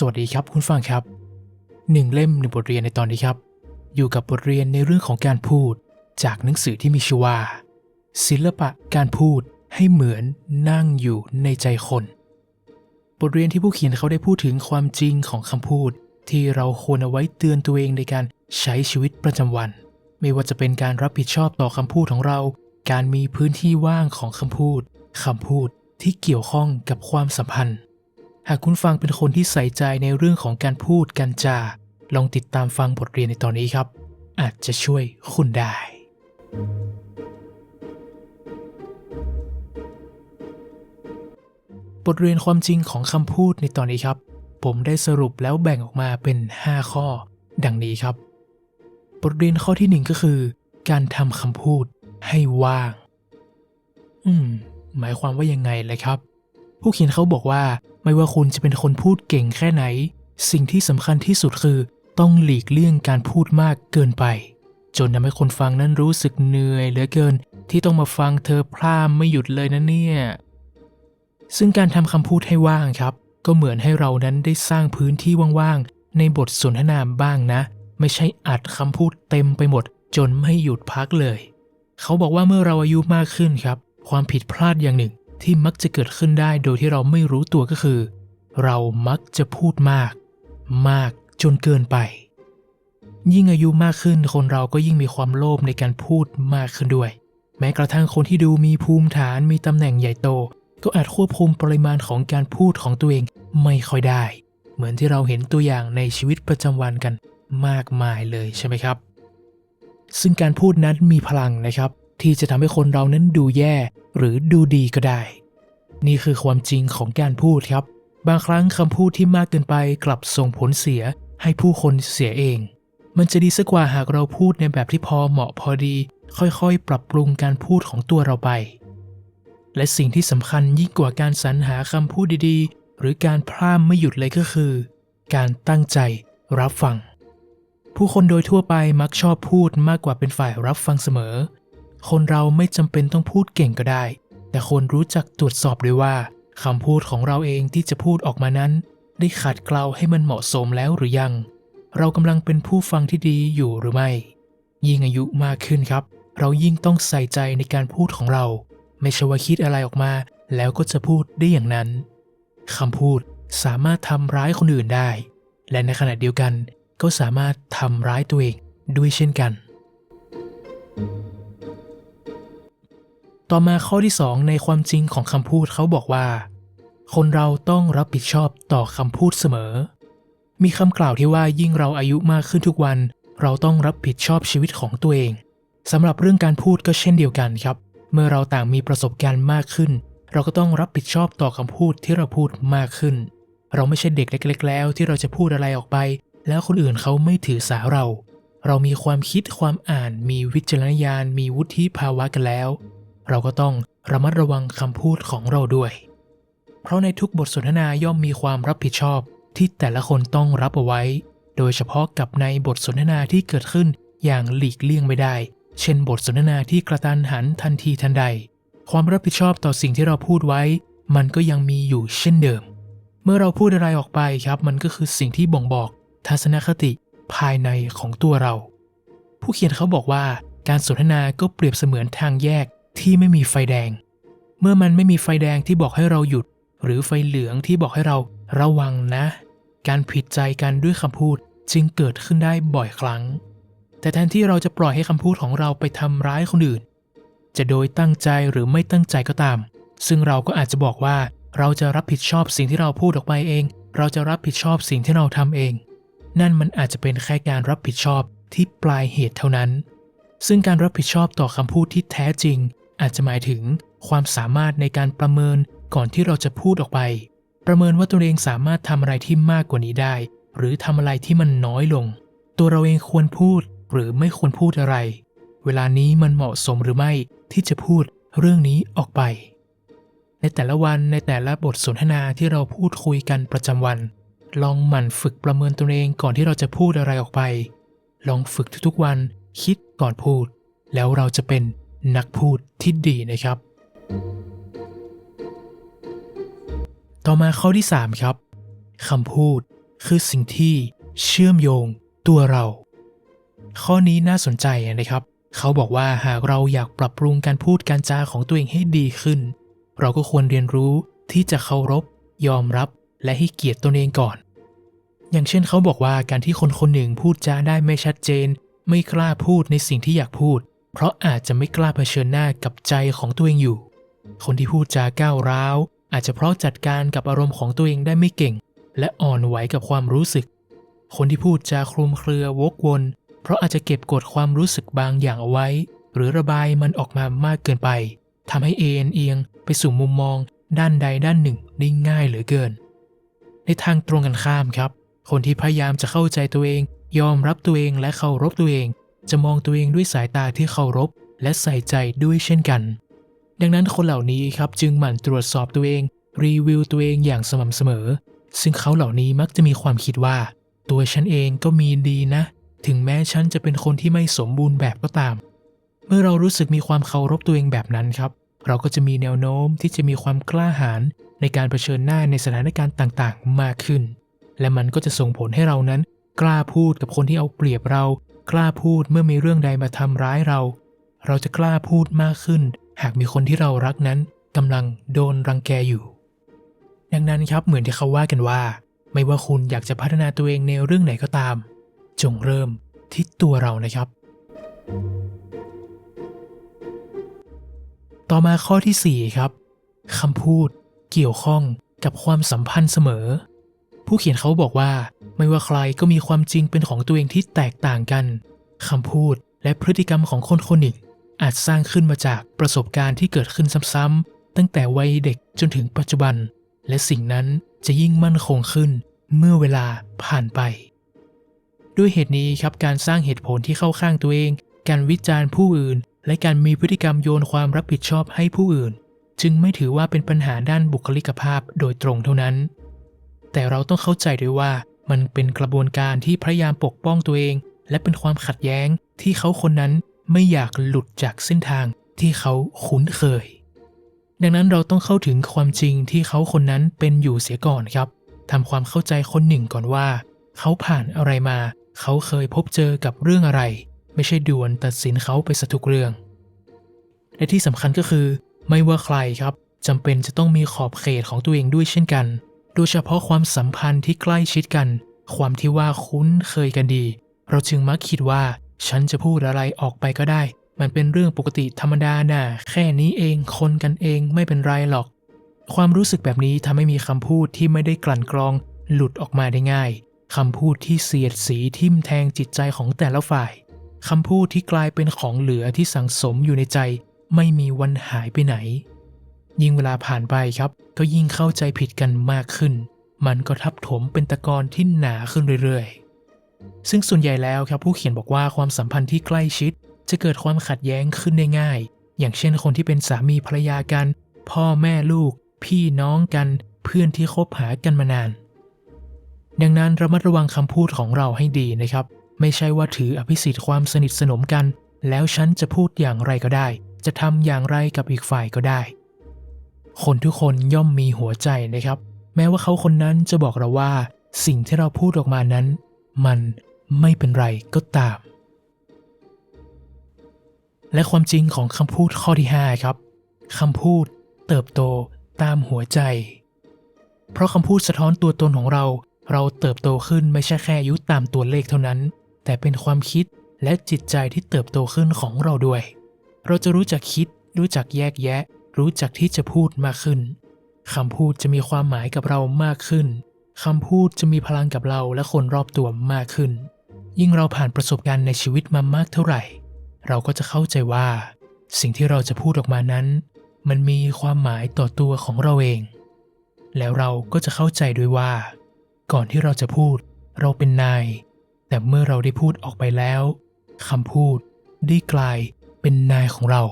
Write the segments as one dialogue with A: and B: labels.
A: สวัสดีครับคุณฟังครับหนึ่งเล่มหนึ่งบทเรียนในตอนนี้ครับ อยู่กับบทเรียนในเรื่องของการพูด จากหนังสือที่มีชื่อว่า ศิลปะการพูดให้เหมือนนั่งอยู่ในใจคน บทเรียนที่ผู้เขียนเขาได้พูดถึงความจริงของคำพูด ที่เราควรเอาไว้เตือนตัวเองในการใช้ชีวิตประจำวัน ไม่ว่าจะเป็นการรับผิดชอบต่อคำพูดของเรา การมีพื้นที่ว่างของคำพูดคำพูดที่เกี่ยวข้องกับความสัมพันธ์ หากคุณฟังเป็นคนที่ใส่ใจในเรื่องของการพูดการจา ลองติดตามฟังบทเรียนในตอนนี้ครับ อาจจะช่วยคุณได้ บทเรียนความจริงของคำพูดในตอนนี้ครับ ผมได้สรุปแล้วแบ่งออกมาเป็น 5 ข้อ ดังนี้ครับ บทเรียนข้อที่หนึ่งก็คือ การทำคำพูดให้ว่าง อืม หมายความว่ายังไงเลยครับ ผู้เขียนเขาบอกว่า ไม่ว่าคุณจะเป็นคนพูดเก่งแค่ไหน สิ่งที่สำคัญที่สุดคือ ต้องหลีกเลี่ยงการพูดมากเกินไป จนทำให้คนฟังนั้นรู้สึกเหนื่อยเหลือเกิน ที่ต้องมาฟังเธอพร่ำไม่หยุดเลยนะเนี่ย ซึ่งการทำคำพูดให้ว่างครับ ก็เหมือนให้เรานั้นได้สร้างพื้นที่ว่างๆในบทสนทนาบ้างนะ ไม่ใช่อัดคำพูดเต็มไปหมด จนไม่หยุดพักเลย เขาบอกว่าเมื่อเราอายุมากขึ้นครับ ความผิดพลาดอย่างหนึ่ง ที่มักจะเกิดขึ้นได้โดยที่เราไม่รู้ตัวก็คือ เรามักจะพูดมาก มากจนเกินไป ยิ่งอายุมากขึ้นคนเราก็ยิ่งมีความโลภในการพูดมากขึ้นด้วย แม้กระทั่งคนที่ดูมีภูมิฐานมีตำแหน่งใหญ่โต ก็อาจควบคุมปริมาณของการพูดของตัวเองไม่ค่อยได้ เหมือนที่เราเห็นตัวอย่างในชีวิตประจำวันกันมากมายเลยใช่ไหมครับ ซึ่งการพูดนั้นมีพลังนะครับ ที่จะทำให้คนเรานั้นดูแย่ หรือดูดีก็ได้ นี่คือความจริงของการพูดครับ บางครั้งคำพูดที่มากเกินไปกลับส่งผลเสียให้ผู้คนเสียเอง มันจะดีสักกว่าหากเราพูดในแบบที่พอเหมาะพอดี ค่อยๆ ปรับปรุงการพูดของตัวเราไป และสิ่งที่สำคัญยิ่งกว่าการสรรหาคำพูดดีๆ หรือการพร่ำไม่หยุดเลยก็คือ การตั้งใจรับฟัง ผู้คนโดยทั่วไปมักชอบพูดมากกว่าเป็นฝ่ายรับฟังเสมอ คนเราไม่จำเป็นต้องพูดเก่งก็ได้ แต่คนรู้จักตรวจสอบด้วยว่าคำพูดของเราเองที่จะพูดออกมานั้น ได้ขัดเกลาให้มันเหมาะสมแล้วหรือยัง เรากำลังเป็นผู้ฟังที่ดีอยู่หรือไม่ ยิ่งอายุมากขึ้นครับ เรายิ่งต้องใส่ใจในการพูดของเรา ไม่ใช่ว่าคิดอะไรออกมา แล้วก็จะพูดได้อย่างนั้นคำพูดสามารถทำร้ายคนอื่นได้ และในขณะเดียวกันก็สามารถทำร้ายตัวเองด้วยเช่นกัน ต่อมาข้อที่ 2 ในความจริงของคำพูดเขาบอกว่า คนเราต้องรับผิดชอบต่อคำพูดเสมอ มีคำกล่าวที่ว่ายิ่งเราอายุมากขึ้นทุกวัน เราต้องรับผิดชอบชีวิตของตัวเองสำหรับเรื่องการพูดก็เช่นเดียวกันครับ เมื่อเราต่างมีประสบการณ์มากขึ้น เราก็ต้องรับผิดชอบต่อคำพูดที่เราพูดมากขึ้น เราไม่ใช่เด็กเล็ก ๆ แล้วที่เราจะพูดอะไรออกไป แล้วคนอื่นเขาไม่ถือสาเรา เรามีความคิดความอ่าน มีวิจารณญาณ มีวุฒิภาวะกันแล้ว เราก็ต้องระมัดระวังคำพูดของเราด้วย เพราะในทุกบทสนทนาย่อมมีความรับผิดชอบที่แต่ละคนต้องรับเอาไว้ โดยเฉพาะกับในบทสนทนาที่เกิดขึ้นอย่างหลีกเลี่ยงไม่ได้ เช่น บทสนทนาที่กระตันหันทันทีทันใด ความรับผิดชอบต่อสิ่งที่เราพูดไว้ มันก็ยังมีอยู่เช่นเดิม เมื่อเราพูดอะไรออกไปครับ มันก็คือสิ่งที่บ่งบอก ทัศนคติภายในของตัวเรา ผู้เขียนเขาบอกว่าการสนทนาก็เปรียบเสมือนทางแยก ที่ไม่มีไฟแดง เมื่อมันไม่มีไฟแดงที่บอกให้เราหยุด หรือไฟเหลืองที่บอกให้เราระวังนะ การผิดใจกันด้วยคำพูดจึงเกิดขึ้นได้บ่อยครั้ง แต่แทนที่เราจะปล่อยให้คำพูดของเราไปทำร้ายคนอื่น จะโดยตั้งใจหรือไม่ตั้งใจก็ตาม ซึ่งเราก็อาจจะบอกว่าเราจะรับผิดชอบสิ่งที่เราพูดออกไปเอง เราจะรับผิดชอบสิ่งที่เราทำเอง นั่นมันอาจจะเป็นแค่การรับผิดชอบที่ปลายเหตุเท่านั้น ซึ่งการรับผิดชอบต่อคำพูดที่แท้จริง อาจจะหมายถึงความสามารถในการประเมินก่อนที่เราจะพูดออกไป ประเมินว่าตัวเองสามารถทำอะไรที่มากกว่านี้ได้ หรือทำอะไรที่มันน้อยลง ตัวเราเองควรพูดหรือไม่ควรพูดอะไร เวลานี้มันเหมาะสมหรือไม่ที่จะพูดเรื่องนี้ออกไป ในแต่ละวันในแต่ละบทสนทนาที่เราพูดคุยกันประจำวัน ลองหมั่นฝึกประเมินตัวเองก่อนที่เราจะพูดอะไรออกไป ลองฝึกทุกๆวัน คิดก่อนพูด แล้วเราจะเป็น นักพูดที่ดีนะครับ ต่อมาข้อที่ 3 ครับคำพูดคือสิ่งที่เชื่อมโยงตัวเรา ข้อนี้น่าสนใจนะครับ เขาบอกว่าหากเราอยากปรับปรุงการพูดการจาของตัวเองให้ดีขึ้น เราก็ควรเรียนรู้ที่จะเคารพ ยอมรับและให้เกียรติตนเองก่อน อย่างเช่นเขาบอกว่าการที่คนคนหนึ่งพูดจาได้ไม่ชัดเจน ไม่กล้าพูดในสิ่งที่อยากพูด เพราะอาจจะไม่กล้าเผชิญหน้ากับใจของตัวเองอยู่ คนที่พูดจาก้าวร้าว อาจจะเพราะจัดการกับอารมณ์ของตัวเองได้ไม่เก่ง และอ่อนไหวกับความรู้สึก คนที่พูดจาคลุมเครือวกวน เพราะอาจจะเก็บกดความรู้สึกบางอย่างเอาไว้ หรือระบายมันออกมามากเกินไปทำให้เอ็นเอียงไปสู่มุมมองด้านใดด้านหนึ่งได้ง่ายเหลือเกิน ในทางตรงกันข้ามครับ คนที่พยายามจะเข้าใจตัวเอง ยอมรับตัวเองและเคารพตัวเอง จะมองตัวเองด้วยสายตาที่เคารพ และใส่ใจด้วยเช่นกัน ดังนั้นคนเหล่านี้ครับจึงหมั่นตรวจสอบตัวเอง รีวิวตัวเองอย่างสม่ำเสมอ ซึ่งเขาเหล่านี้มักจะมีความคิดว่า ตัวฉันเองก็มีดีนะ ถึงแม้ฉันจะเป็นคนที่ไม่สมบูรณ์แบบก็ตาม เมื่อเรารู้สึกมีความเคารพตัวเองแบบนั้นครับ เราก็จะมีแนวโน้มที่จะมีความกล้าหาญในการเผชิญหน้าในสถานการณ์ต่างๆ มากขึ้น และมันก็จะส่งผลให้เรานั้น กล้าพูดกับคนที่เอาเปรียบเรา กล้าพูดเมื่อมีเรื่องใดมาทำร้ายเรา เราจะกล้าพูดมากขึ้น หากมีคนที่เรารักนั้นกำลังโดนรังแกอยู่ ดังนั้นครับเหมือนที่เขาว่ากันว่า ไม่ว่าคุณอยากจะพัฒนาตัวเองในเรื่องไหนก็ตาม จงเริ่มที่ตัวเรานะครับ ต่อมาข้อที่ 4 ครับคำพูดเกี่ยวข้องกับความสัมพันธ์เสมอ ผู้เขียนเขาบอกว่า ไม่ว่าใครก็มีความจริงเป็นของตัวเองที่แตกต่างกันคำพูดและพฤติกรรมของคนคนหนึ่งอาจสร้างขึ้นมาจากประสบการณ์ที่เกิดขึ้นซ้ำๆตั้งแต่วัยเด็กจนถึงปัจจุบัน และสิ่งนั้นจะยิ่งมั่นคงขึ้นเมื่อเวลาผ่านไป ด้วยเหตุนี้ครับการสร้างเหตุผลที่เข้าข้างตัวเอง การวิจารณ์ผู้อื่น และการมีพฤติกรรมโยนความรับผิดชอบให้ผู้อื่น จึงไม่ถือว่าเป็นปัญหาด้านบุคลิกภาพโดยตรงเท่านั้น แต่เราต้องเข้าใจด้วยว่า มันเป็นกระบวนการที่พยายามปกป้องตัวเอง และเป็นความขัดแย้งที่เขาคนนั้นไม่อยากหลุดจากเส้นทางที่เขาคุ้นเคย ดังนั้นเราต้องเข้าถึงความจริงที่เขาคนนั้นเป็นอยู่เสียก่อนครับทำความเข้าใจคนหนึ่งก่อนว่า เขาผ่านอะไรมา เขาเคยพบเจอกับเรื่องอะไร ไม่ใช่ด่วนตัดสินเขาไปสทุกเรื่อง และที่สำคัญก็คือ ไม่ว่าใครครับจำเป็นจะต้องมีขอบเขตของตัวเองด้วยเช่นกัน โดยเฉพาะความสัมพันธ์ที่ใกล้ชิดกัน ความที่ว่าคุ้นเคยกันดี เราจึงมักคิดว่า ฉันจะพูดอะไรออกไปก็ได้ มันเป็นเรื่องปกติธรรมดาน่ะแค่นี้เองคนกันเองไม่เป็นไรหรอก ความรู้สึกแบบนี้ทำให้มีคำพูดที่ไม่ได้กลั่นกรอง หลุดออกมาได้ง่ายคำพูดที่เสียดสีทิ่มแทงจิตใจของแต่ละฝ่ายคำพูดที่กลายเป็นของเหลือที่สังสมอยู่ในใจ ไม่มีวันหายไปไหน ยิ่งเวลาผ่านไปครับ ก็ยิ่งเข้าใจผิดกันมากขึ้น มันก็ทับถมเป็นตะกอนที่หนาขึ้นเรื่อยๆ ซึ่งส่วนใหญ่แล้วครับผู้เขียนบอกว่าความสัมพันธ์ที่ใกล้ชิด จะเกิดความขัดแย้งขึ้นได้ง่าย อย่างเช่นคนที่เป็นสามีภรรยากัน พ่อแม่ลูก พี่น้องกัน เพื่อนที่คบหากันมานาน ดังนั้นระมัดระวังคำพูดของเราให้ดีนะครับ ไม่ใช่ว่าถืออภิสิทธิ์ความสนิทสนมกัน แล้วฉันจะพูดอย่างไรก็ได้ จะทำอย่างไรกับอีกฝ่ายก็ได้ คนทุกคนย่อมมีหัวใจนะครับ แม้ว่าเขาคนนั้นจะบอกเราว่า สิ่งที่เราพูดออกมานั้น มันไม่เป็นไรก็ตาม และความจริงของคำพูดข้อที่ 5 ครับคำพูดเติบโตตามหัวใจ เพราะคำพูดสะท้อนตัวตนของเรา เราเติบโตขึ้นไม่ใช่แค่อายุตามตัวเลขเท่านั้น แต่เป็นความคิดและจิตใจที่เติบโตขึ้นของเราด้วย เราจะรู้จักคิด รู้จักแยกแยะ รู้จักที่จะพูดมากขึ้นคำพูดจะมีความหมายกับเรามากขึ้นคำพูดจะมีพลังกับเราและคนรอบตัวมากขึ้น ยิ่งเราผ่านประสบการณ์ในชีวิตมามากเท่าไหร่ เราก็จะเข้าใจว่า สิ่งที่เราจะพูดออกมานั้น มันมีความหมายต่อตัวของเราเอง แล้วเราก็จะเข้าใจด้วยว่า ก่อนที่เราจะพูด เราเป็นนาย แต่เมื่อเราได้พูดออกไปแล้วคำพูดได้กลายเป็นนายของเรา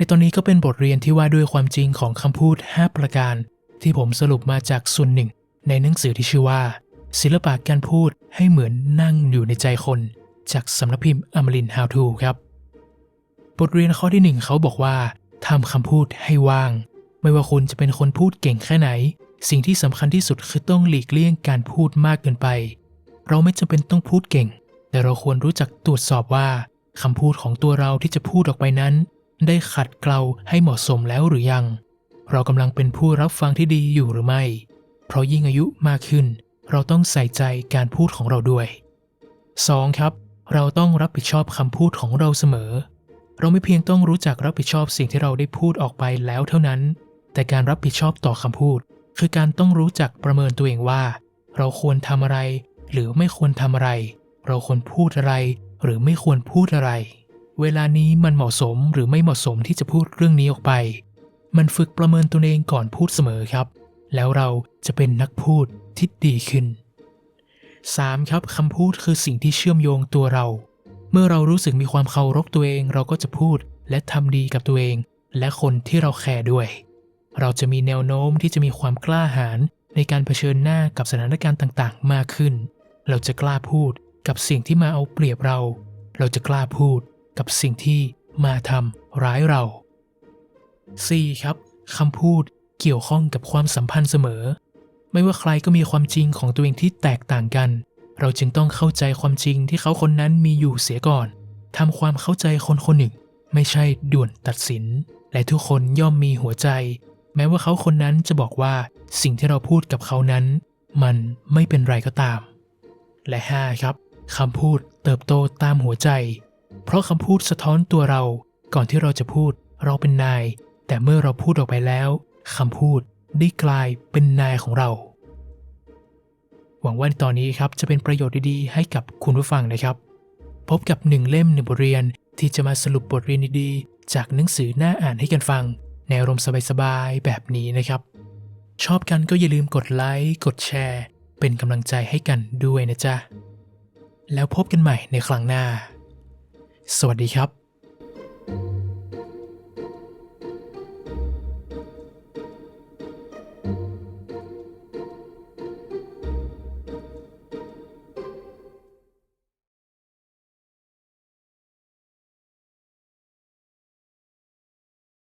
A: ในตอนนี้ก็เป็นบทเรียนที่ว่าด้วยความจริงของคำพูด 5 ประการ ที่ผมสรุปมาจากส่วนหนึ่ง ในหนังสือที่ชื่อว่า ศิลปะการพูดให้เหมือนนั่งอยู่ในใจคน จากสำนักพิมพ์อมริน How to ครับ บทเรียนข้อที่หนึ่งเขาบอกว่าทำคำพูดให้ว่าง ไม่ว่าคุณจะเป็นคนพูดเก่งแค่ไหน สิ่งที่สำคัญที่สุดคือต้องหลีกเลี่ยงการพูดมากเกินไป เราไม่จำเป็นต้องพูดเก่ง แต่เราควรรู้จักตรวจสอบว่าคำพูดของตัวเราที่จะพูดออกไปนั้น ได้ขัดเกลาให้เหมาะสมแล้วหรือยัง เรากำลังเป็นผู้รับฟังที่ดีอยู่หรือไม่ เพราะยิ่งอายุมากขึ้น เราต้องใส่ใจการพูดของเราด้วย 2. ครับ เราต้องรับผิดชอบคำพูดของเราเสมอ เราไม่เพียงต้องรู้จักรับผิดชอบสิ่งที่เราได้พูดออกไปแล้วเท่านั้น แต่การรับผิดชอบต่อคำพูด คือการต้องรู้จักประเมินตัวเองว่า เราควรทำอะไร หรือไม่ควรทำอะไร เราควรพูดอะไร หรือไม่ควรพูดอะไร เวลานี้มันเหมาะสมหรือไม่เหมาะสมที่จะพูดเรื่องนี้ออกไป มันฝึกประเมินตัวเองก่อนพูดเสมอครับ แล้วเราจะเป็นนักพูดที่ดีขึ้น 3. ครับคำพูดคือสิ่งที่เชื่อมโยงตัวเรา เมื่อเรารู้สึกมีความเคารพตัวเอง เราก็จะพูดและทำดีกับตัวเอง และคนที่เราแคร์ด้วย เราจะมีแนวโน้มที่จะมีความกล้าหาญในการเผชิญหน้ากับสถานการณ์ต่างๆ มากขึ้น เราจะกล้าพูดกับสิ่งที่มาเอาเปรียบเรา เราจะกล้าพูด กับสิ่งที่มาทำร้ายเรา 4. ครับคำพูดเกี่ยวข้องกับความสัมพันธ์เสมอ ไม่ว่าใครก็มีความจริงของตัวเองที่แตกต่างกัน เราจึงต้องเข้าใจความจริงที่เขาคนนั้นมีอยู่เสียก่อนทำความเข้าใจคนคนหนึ่ง ไม่ใช่ด่วนตัดสิน และทุกคนย่อมมีหัวใจ แม้ว่าเขาคนนั้นจะบอกว่าสิ่งที่เราพูดกับเขานั้น มันไม่เป็นไรก็ตาม และ 5. ครับคำพูดเติบโตตามหัวใจ เพราะคำพูดสะท้อนตัวเรา ก่อนที่เราจะพูดเราเป็นนาย แต่เมื่อเราพูดออกไปแล้วคำพูดได้กลายเป็นนายของเรา หวังว่าในตอนนี้ครับจะเป็นประโยชน์ดีๆ ให้กับคุณผู้ฟังนะครับ พบกับหนึ่งเล่มหนึ่งบทเรียนที่จะมาสรุปบทเรียนดีๆ จากหนังสือหน้าอ่านให้กันฟัง ในอารมณ์สบายๆ แบบนี้นะครับ ชอบกันก็อย่าลืมกดไลค์กดแชร์ เป็นกำลังใจให้กันด้วยนะจ๊ะ แล้วพบกันใหม่ในครั้งหน้า สวัสดีครับ